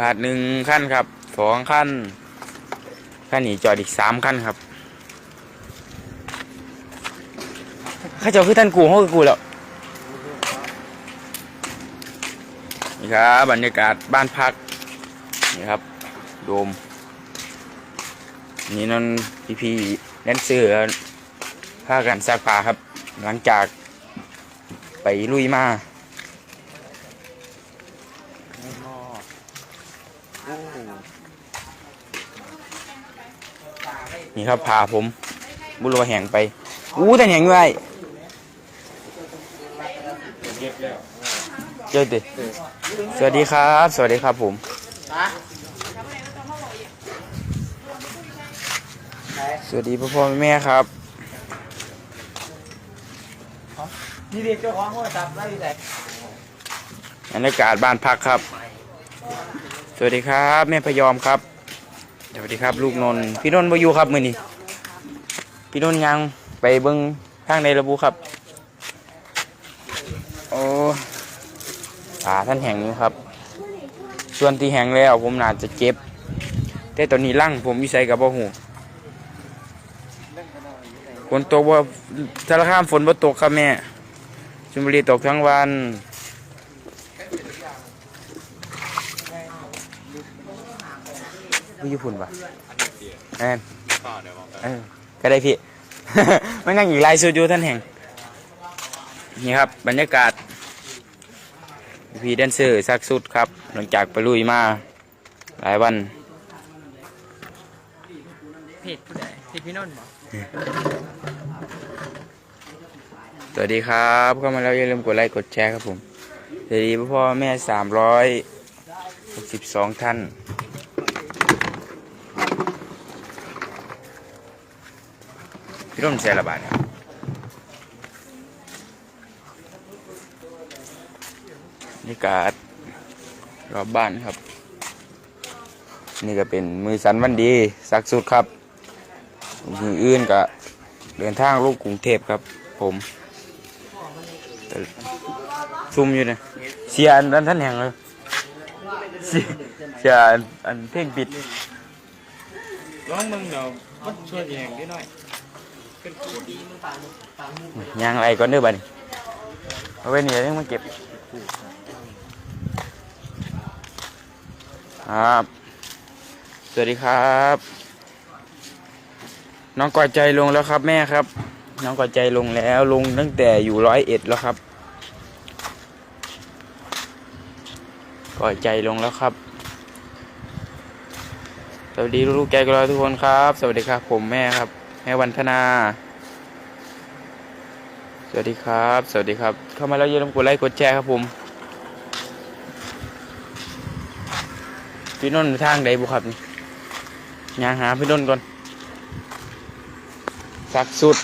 บาทหนึ่งขั้นครับสองขั้นขั้นนี้จอดอีกสามขั้นครับข้าเจ้าคือท่านกูเขาคือกูแล้วนี่ครับบรรยากาศบ้านพักนี่ครับโดม นี่นั่นพี่พี่แดนเซอร์ผ้ากันซักผ้าครับ หลังจากไปลุยมา นี่ครับพาผม บุรุษแห่งไป อู้แต่แห่งไว้เจอดิสวัสดีครับ สวัสดีครับผมสวัสดีพ่อพ่อแม่ๆครับนี่เด็กเจ้าของโทรศัพท์ได้ไหนบรรยากาศบ้านพักครับ สวัสดีครับ แม่พยอมครับ สวัสดีครับ ลูกนนท์พี่นนท์บอยู่ครับมือนี้พี่นนท์ยังไปเบิ้งทางในระบุครับ โอ้ป่าท่านแห่งนี้ครับ ส่วนที่แห่งแล้วผมน่าจะเจ็บ แต่ตอนนี้ลั่งผมวิสัยกับบ่หูฝนตกว่าทะเลข้ามฝนบ่ตกครับแม่ชลบุรีตกทั้งวัน พี่ญี่ปุ่นปะแอนเออก็ได้พี่ มันนั่งอีกลายสูดอยู่ท่านแห่ง นี่ครับ บรรยากาศพี่แดนเซอร์ซักสุดครับ หลังจากไปลุยมา หลายวันเพจผู้ใดเพจพี่นนท์บอกสวัสดีครับ เข้ามาแล้วอย่าลืมกดไลค์กดแชร์ครับผม สวัสดีพ่อแม่สามร้อยหกสิบสองท่าน พี่ร่มแชร์ระบาดครับนี่กาดรอบบ้านครับ นี่ก็เป็นมือสันวันดีสักสุดครับมืออื่นก็เดินทางลูกกรุงเทพครับ ผมซุ่มอยู่เนี่ยเสียอันท่านแห่งเลยเสียอันเพ่งปิดร้องมึงเดี๋ยวมันช่วยเองนิดหน่อย ยางอะไรก่อนเด้อบัดนี้เอาไว้นี่ยังมาเก็บครับ สวัสดีครับ น้องกอดใจลงแล้วครับแม่ครับ น้องกอดใจลงแล้วลงตั้งแต่อยู่ร้อยเอ็ดแล้วครับกอดใจลงแล้วครับ สวัสดีลูกๆแกกรอทุกคนครับ สวัสดีครับผมแม่ครับ แม่วันธนา สวัสดีครับ สวัสดีครับ เข้ามาแล้วอย่าลืมกดไลค์กดแชร์ครับผมพี่นนท์ทางใดบุครับนี่ยางหาพี่นนท์ก่อนสักสุด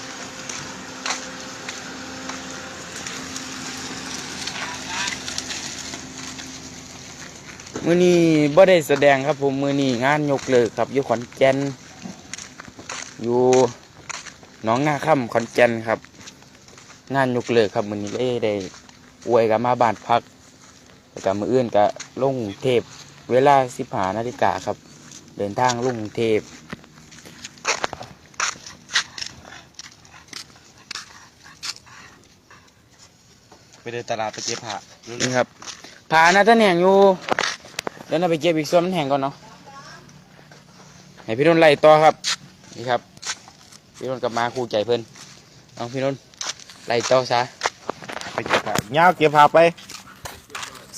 มือนี้บ่ได้แสดงครับผมมือนี้งานยกเลิกครับอยู่ขอนแก่น อยู่หน้องนาค่ำขอนแก่นครับ งานยกเลิกครับมือนี้เลยได้อวยกับมาบ้านพักแล้วกับมืออื่นกับลุงเทพเวลาสิบหานาฬิกาครับ เดินทางลุงเทพไปเดินตลาดไปเก็บผักนี่ครับผานะท่านแห่งอยู่เดี๋ยวเราไปเก็บอีกส่วนมันแห่งก่อนเนาะให้พี่นนท์ไล่ต่อครับ นี่ครับ พี่นนท์กลับมาคู่ใจเพิ่นเอาพี่นนท์ไล่ต่อซะไปเก็บผักย่าวเก็บผักไป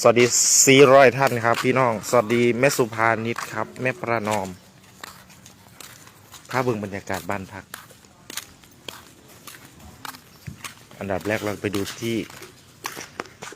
สวัสดีสี่ร้อยท่านครับ พี่น้อง สวัสดีแม่สุภานิชครับ แม่ประนอมพาเบิ่งบรรยากาศบ้านพัก อันดับแรกเราไปดูที่